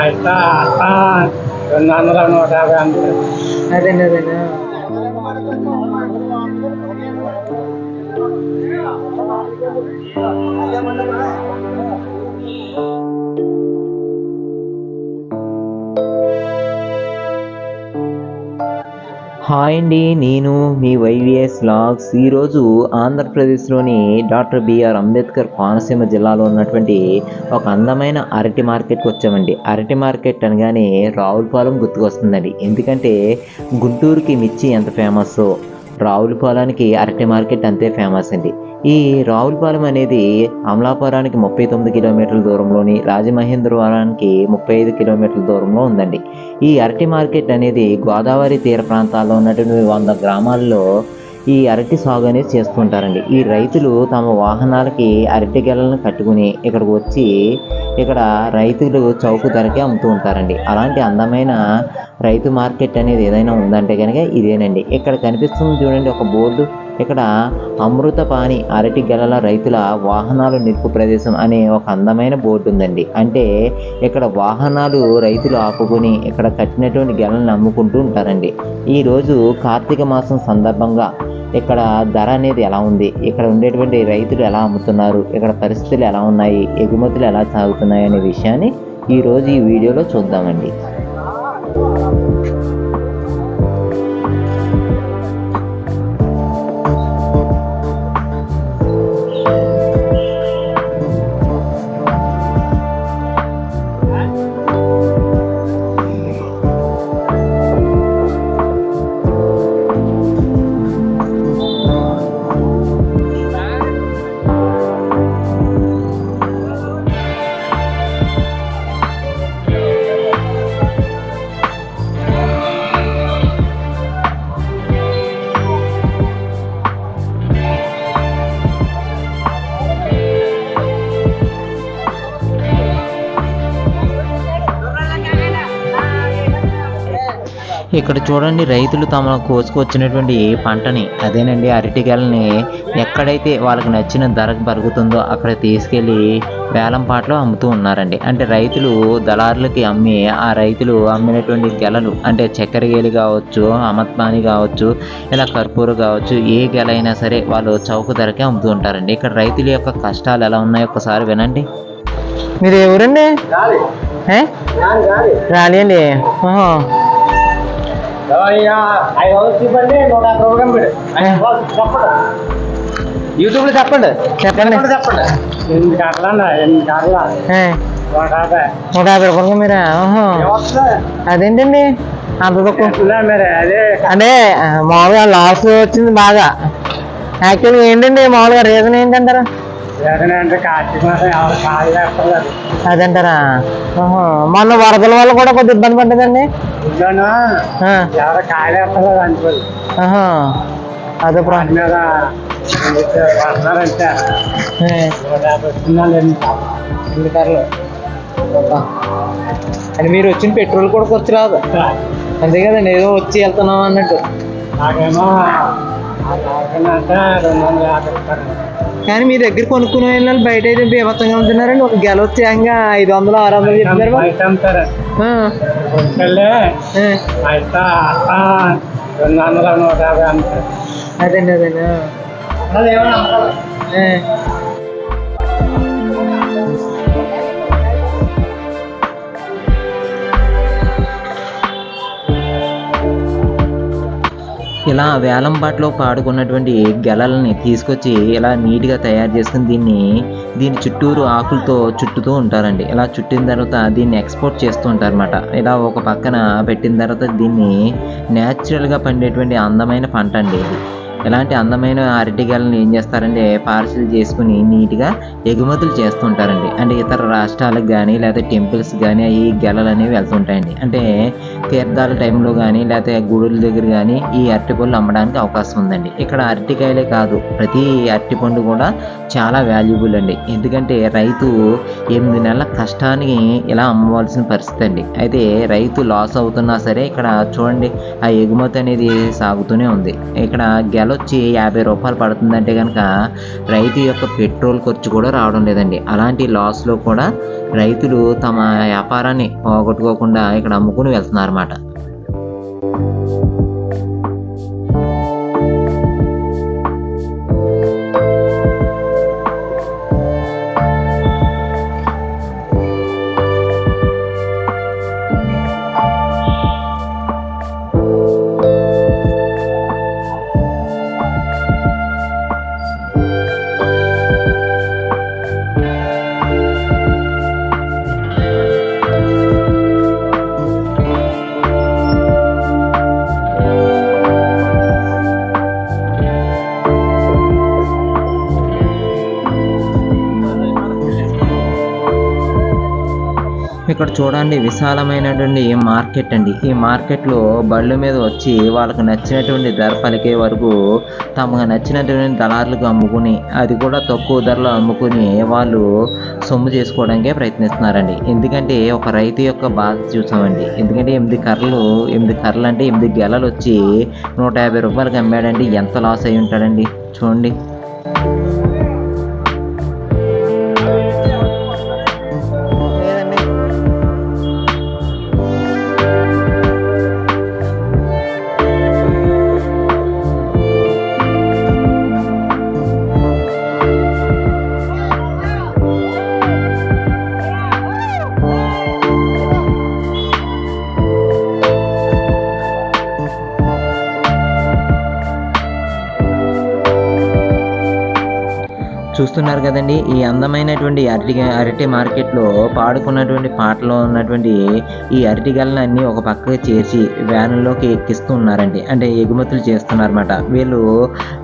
అయితే రెండు వందల నూట యాభై అంతే అదేండి అదేండి హాయ్ అండి నేను మీ వైవిఎస్ లాగ్స్. ఈరోజు ఆంధ్రప్రదేశ్లోని డాక్టర్ బిఆర్ అంబేద్కర్ కోనసీమ జిల్లాలో ఉన్నటువంటి ఒక అందమైన అరటి మార్కెట్కి వచ్చామండి. అరటి మార్కెట్ అనగానే రావులపాలెం గుర్తుకొస్తుందండి. ఎందుకంటే గుంటూరుకి మిర్చి ఎంత ఫేమస్ రావులపాలెంకి అరటి మార్కెట్ అంతే ఫేమస్ అండి. ఈ రావులపాలెం అనేది అమలాపురానికి ముప్పై తొమ్మిది కిలోమీటర్ల దూరంలోని రాజమహేంద్రవరానికి ముప్పై ఐదు కిలోమీటర్ల దూరంలో ఉందండి. ఈ అరటి మార్కెట్ అనేది గోదావరి తీర ప్రాంతాల్లో ఉన్నటువంటి వంద గ్రామాల్లో ఈ అరటి సాగు అనేది చేస్తుంటారండి. ఈ రైతులు తమ వాహనాలకి అరటి గెలలను కట్టుకుని ఇక్కడికి వచ్చి ఇక్కడ రైతులు చౌక ధరకే అమ్ముతూ ఉంటారండి. అలాంటి అందమైన రైతు మార్కెట్ అనేది ఏదైనా ఉందంటే కనుక ఇదేనండి. ఇక్కడ కనిపిస్తుంది చూడండి ఒక బోర్డు ఇక్కడ అమృతపాణి అరటి గెలల రైతుల వాహనాలు నిలుపు ప్రదేశం అనే ఒక అందమైన బోర్డు ఉందండి. అంటే ఇక్కడ వాహనాలు రైతులు ఆపుకొని ఇక్కడ కట్టినటువంటి గెలలను అమ్ముకుంటూ ఉంటారండి. ఈరోజు కార్తీక మాసం సందర్భంగా ఇక్కడ ధర అనేది ఎలా ఉంది? ఇక్కడ ఉండేటువంటి రైతులు ఎలా అమ్ముతున్నారు? ఇక్కడ పరిస్థితులు ఎలా ఉన్నాయి? ఎగుమతులు ఎలా సాగుతున్నాయి అనే విషయాన్ని ఈరోజు ఈ వీడియోలో చూద్దామండి. ఇక్కడ చూడండి రైతులు తమ కోసుకొచ్చినటువంటి పంటని అదేనండి అరటిగెలని ఎక్కడైతే వాళ్ళకి నచ్చిన ధరకు పరుగుతుందో అక్కడ తీసుకెళ్ళి వేలం పాటలో అమ్ముతూ ఉన్నారండి. అంటే రైతులు దళారులకి అమ్మి ఆ రైతులు అమ్మినటువంటి గెలలు అంటే చక్కెర గేలి కావచ్చు అమత్మాని కావచ్చు ఇలా కర్పూర కావచ్చు ఏ గెల అయినా సరే వాళ్ళు చౌక ధరకే అమ్ముతూ ఉంటారండి. ఇక్కడ రైతుల యొక్క కష్టాలు ఎలా ఉన్నాయో ఒకసారి వినండి. మీరు ఎవరండి? రాలి అండి. యూట్యూబ్లో చెప్పండి. చెప్పండి. చెప్పండి నూట యాభై. రూపాయలు మీరా అదేంటండి? అంత తక్కువ అంటే మామూలుగా లాస్ వచ్చింది బాగా. యాక్చువల్గా ఏంటండి? మామూలుగా రీజన్ ఏంటంటారా? అదంటారా. మొన్న వరదల వల్ల కూడా కొద్దిగా ఇబ్బంది పడ్డదండి. అదే మీద పడుతున్నారంటే. అని మీరు వచ్చిన పెట్రోల్ కూడా ఖర్చు రాదు. అంతే కదండి ఏదో వచ్చి వెళ్తున్నాం అన్నట్టు. నాకేమో కానీ మీ దగ్గర కొనుక్కునే వాళ్ళు బయట అయితే బీభత్సంగా ఉంటున్నారండి. ఒక గెల వచ్చి ఏకంగా ఐదు వందలు ఆరు వందలు చెప్తున్నారు మరి. బయట ఇలా వేలం పాటలో పాడుకున్నటువంటి గెలలని తీసుకొచ్చి ఇలా నీట్గా తయారు చేసుకుని దీన్ని దీని చుట్టూరు ఆకులతో చుట్టుతూ ఉంటారండి. ఇలా చుట్టిన తర్వాత దీన్ని ఎక్స్పోర్ట్ చేస్తూ ఉంటారు అనమాట ఇలా ఒక పక్కన పెట్టిన తర్వాత దీన్ని న్యాచురల్గా పండేటువంటి అందమైన పంట అండి ఇది. ఇలాంటి అందమైన అరటికాయలను ఏం చేస్తారంటే పార్సిల్ చేసుకుని నీట్గా ఎగుమతులు చేస్తుంటారండి. అంటే ఇతర రాష్ట్రాలకు కానీ లేకపోతే టెంపుల్స్ కానీ ఈ గెలలు అనేవి వెళ్తుంటాయండి. అంటే తీర్థాల టైంలో కానీ లేకపోతే గుడుల దగ్గర కానీ ఈ అరటిపళ్ళు అమ్మడానికి అవకాశం ఉందండి. ఇక్కడ అరటికాయలే కాదు ప్రతి అరటిపండు కూడా చాలా వాల్యుబుల్ అండి. ఎందుకంటే రైతు ఎనిమిది నెలల కష్టాన్ని ఇలా అమ్మవలసిన పరిస్థితి అండి. అయితే రైతు లాస్ అవుతున్నా సరే ఇక్కడ చూడండి ఆ ఎగుమతి అనేది సాగుతూనే ఉంది. ఇక్కడ గెల గెల వచ్చి యాభై రూపాయలు పడుతుందంటే కనుక రైతు యొక్క పెట్రోల్ ఖర్చు కూడా రావడం లేదండి. అలాంటి లాస్లో కూడా రైతులు తమ వ్యాపారాన్ని పోగొట్టుకోకుండా ఇక్కడ అమ్ముకుని వెళ్తున్నారు ఇక్కడ చూడండి విశాలమైనటువంటి మార్కెట్ అండి. ఈ మార్కెట్లో బళ్ళు మీద వచ్చి వాళ్ళకు నచ్చినటువంటి ధర పలికే వరకు తమకు నచ్చినటువంటి దళారులకు అమ్ముకుని అది కూడా తక్కువ ధరలో అమ్ముకుని వాళ్ళు సొమ్ము చేసుకోవడానికే ప్రయత్నిస్తున్నారండి. ఎందుకంటే ఒక రైతు యొక్క బాధ చూసామండి. ఎందుకంటే ఎనిమిది కర్రలు ఎనిమిది కర్రలు అంటే ఎనిమిది గెలలు వచ్చి నూట యాభై రూపాయలకు అమ్మాడండి ఎంత లాస్ అయి ఉంటాడండి. చూడండి. చూస్తున్నారు కదండి. ఈ అందమైనటువంటి అరటి అరటి మార్కెట్లో పాడుకున్నటువంటి పాటలో ఉన్నటువంటి ఈ అరటిగలను అన్ని ఒక పక్కకు చేర్చి వ్యానుల్లోకి ఎక్కిస్తూ ఉన్నారండి అంటే ఎగుమతులు చేస్తున్నారన్నమాట. వీళ్ళు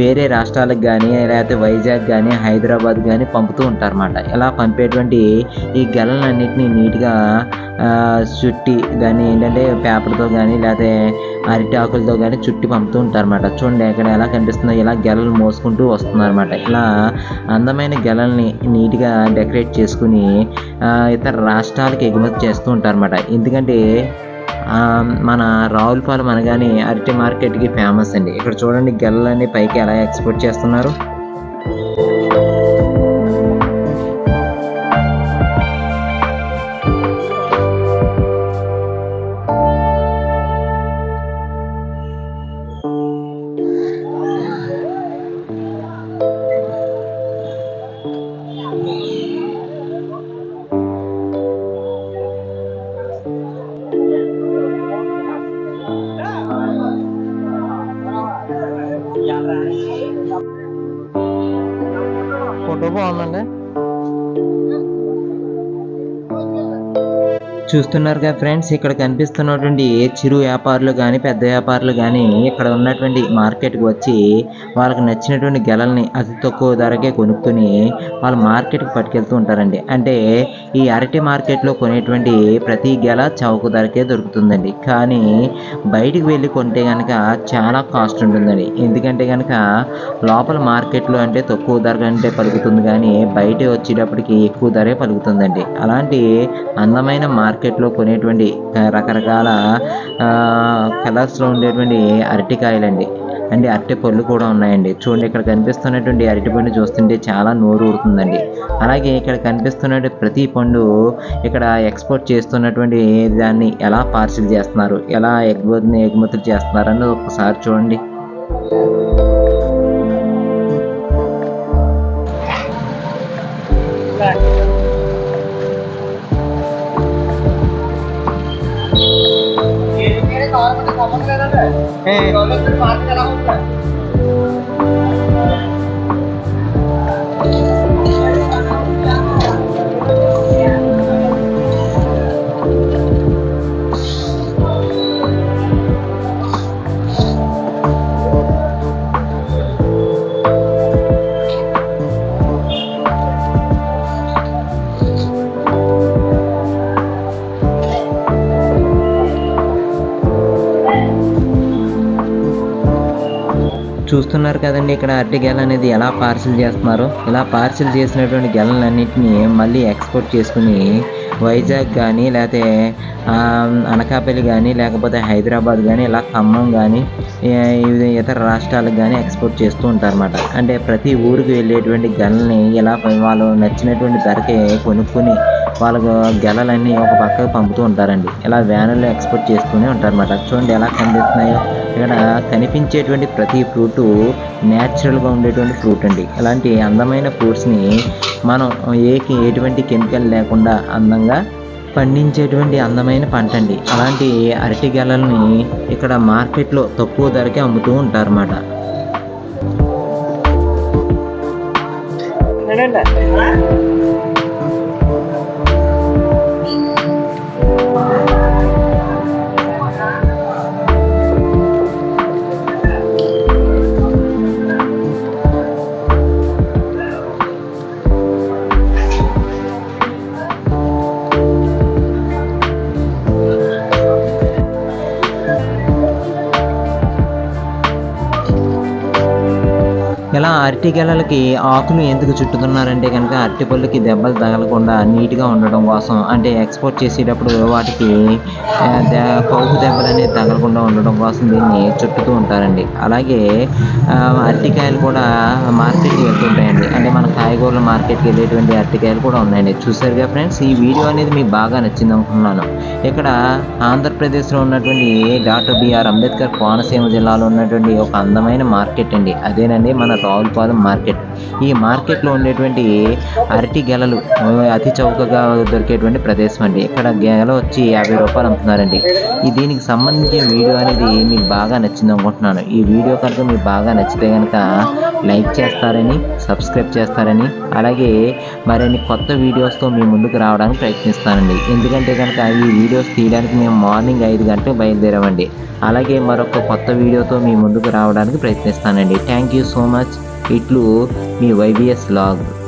వేరే రాష్ట్రాలకు కానీ లేకపోతే వైజాగ్ కానీ హైదరాబాద్ కానీ పంపుతూ ఉంటారన్నమాట. ఇలా పంపేటువంటి ఈ గెలలన్నింటినీ నీట్గా చుట్టి దాన్ని ఏంటంటే పేపర్తో కానీ లేకపోతే అరటి ఆకులతో కానీ చుట్టి పంపుతూ ఉంటారన్నమాట. చూడండి ఇక్కడ ఎలా కనిపిస్తుందో ఇలా గెలలు మోసుకుంటూ వస్తున్నారన్నమాట. ఇలా అందమైన గెలల్ని నీట్గా డెకరేట్ చేసుకుని ఇతర రాష్ట్రాలకు ఎగుమతి చేస్తూ ఉంటారన్నమాట. ఎందుకంటే మన రావులపాలెం అనగానే అరటి మార్కెట్కి ఫేమస్ అండి. ఇక్కడ చూడండి గెలలన్నీ పైకి ఎలా ఎక్స్పోర్ట్ చేస్తున్నారు. ఫోటో బాగుందండి. చూస్తున్నారు కదా ఫ్రెండ్స్ ఇక్కడ కనిపిస్తున్నటువంటి చిరు వ్యాపారులు కానీ పెద్ద వ్యాపారులు కానీ ఇక్కడ ఉన్నటువంటి మార్కెట్కి వచ్చి వాళ్ళకి నచ్చినటువంటి గెలల్ని అతి తక్కువ ధరకే కొనుక్కొని వాళ్ళు మార్కెట్కి పట్టుకెళ్తూ ఉంటారండి. అంటే ఈ అరటి మార్కెట్లో కొనేటువంటి ప్రతి గెల చౌక ధరకే దొరుకుతుందండి. కానీ బయటికి వెళ్ళి కొంటే కనుక చాలా కాస్ట్ ఉంటుందండి. ఎందుకంటే కనుక లోపల మార్కెట్లో అంటే తక్కువ ధర కంటే పలుకుతుంది కానీ బయట వచ్చేటప్పటికి ఎక్కువ ధరే పలుకుతుందండి. అలాంటి అందమైన మార్కెట్లో కొనేటువంటి రకరకాల కలర్స్లో ఉండేటువంటి అరటికాయలండి. అండి అరటి పళ్ళు కూడా ఉన్నాయండి. చూడండి ఇక్కడ కనిపిస్తున్నటువంటి అరటి పండు చూస్తుంటే చాలా నోరు ఊరుతుందండి. అలాగే ఇక్కడ కనిపిస్తున్న ప్రతి పండు ఇక్కడ ఎక్స్పోర్ట్ చేస్తున్నటువంటి దాన్ని ఎలా పార్సిల్ చేస్తున్నారు ఎలా ఎగుమతి ఎగుమతులు చేస్తున్నారు అన్నది ఒకసారి చూడండి. হ্যাঁ చూస్తున్నారు కదండి ఇక్కడ అరటి గెల అనేది ఎలా పార్సిల్ చేస్తున్నారో. ఇలా పార్సిల్ చేసినటువంటి గెలలన్నింటినీ మళ్ళీ ఎక్స్పోర్ట్ చేసుకుని వైజాగ్ కానీ లేకపోతే అనకాపల్లి కానీ లేకపోతే హైదరాబాద్ కానీ ఇలా ఖమ్మం కానీ ఇతర రాష్ట్రాలకు కానీ ఎక్స్పోర్ట్ చేస్తూ ఉంటారన్నమాట. అంటే ప్రతి ఊరికి వెళ్ళేటువంటి గెలని ఇలా వాళ్ళు నచ్చినటువంటి ధరకే కొనుక్కొని వాళ్ళకు గెలలన్నీ ఒక పక్కకు పంపుతూ ఉంటారండి. ఇలా వ్యానుల్లో ఎక్స్పోర్ట్ చేస్తూనే ఉంటారన్నమాట. చూడండి ఎలా కనిపిస్తున్నాయో. ఇక్కడ కనిపించేటువంటి ప్రతి ఫ్రూటు న్యాచురల్గా ఉండేటువంటి ఫ్రూట్ అండి. ఇలాంటి అందమైన ఫ్రూట్స్ని మనం ఏకి ఎటువంటి కెమికల్ లేకుండా అందంగా పండించేటువంటి అందమైన పంట అండి. అలాంటి అరటి గెలల్ని ఇక్కడ మార్కెట్లో తక్కువ ధరకే అమ్ముతూ ఉంటారన్నమాట. ఇలా అరటి గెలలకి ఆకులు ఎందుకు చుట్టుతున్నారంటే కనుక అరటి పళ్ళకి దెబ్బలు తగలకుండా నీట్గా ఉండడం కోసం అంటే ఎక్స్పోర్ట్ చేసేటప్పుడు వాటికి ఆ, కౌపు దెబ్బలు అనేది తగలకుండా ఉండడం కోసం దీన్ని చుట్టుతూ ఉంటారండి. అలాగే అరటికాయలు కూడా మార్కెట్కి వెళ్తుంటాయండి అంటే మన కాయగూరల మార్కెట్కి వెళ్ళేటువంటి అరటికాయలు కూడా ఉన్నాయండి. చూసారుగా ఫ్రెండ్స్ ఈ వీడియో అనేది మీకు బాగా నచ్చింది అనుకుంటున్నాను. ఇక్కడ ఆంధ్రప్రదేశ్లో ఉన్నటువంటి డాక్టర్ బిఆర్ అంబేద్కర్ కోనసీమ జిల్లాలో ఉన్నటువంటి ఒక అందమైన మార్కెట్ అండి. అదేనండి మన రావులపాలెం మార్కెట్. ఈ మార్కెట్లో ఉండేటువంటి అరటి గెలలు అతి చౌకగా దొరికేటువంటి ప్రదేశం అండి. ఇక్కడ గెల వచ్చి యాభై రూపాయలు అమ్ముతున్నారండి. ఈ దీనికి సంబంధించిన వీడియో అనేది మీకు బాగా నచ్చింది అనుకుంటున్నాను. ఈ వీడియో కనుక మీకు బాగా నచ్చితే కనుక లైక్ చేస్తారని సబ్స్క్రైబ్ చేస్తారని అలాగే మరిన్ని కొత్త వీడియోస్తో మీ ముందుకు రావడానికి ప్రయత్నిస్తానండి. ఎందుకంటే కనుక ఈ వీడియోస్ తీయడానికి మేము మార్నింగ్ ఐదు గంటలకు బయలుదేరామండి. అలాగే మరొక కొత్త వీడియోతో మీ ముందుకు రావడానికి ప్రయత్నిస్తానండి. Thank you so much. ఇట్లు మీ వైబిఎస్ లాగ్.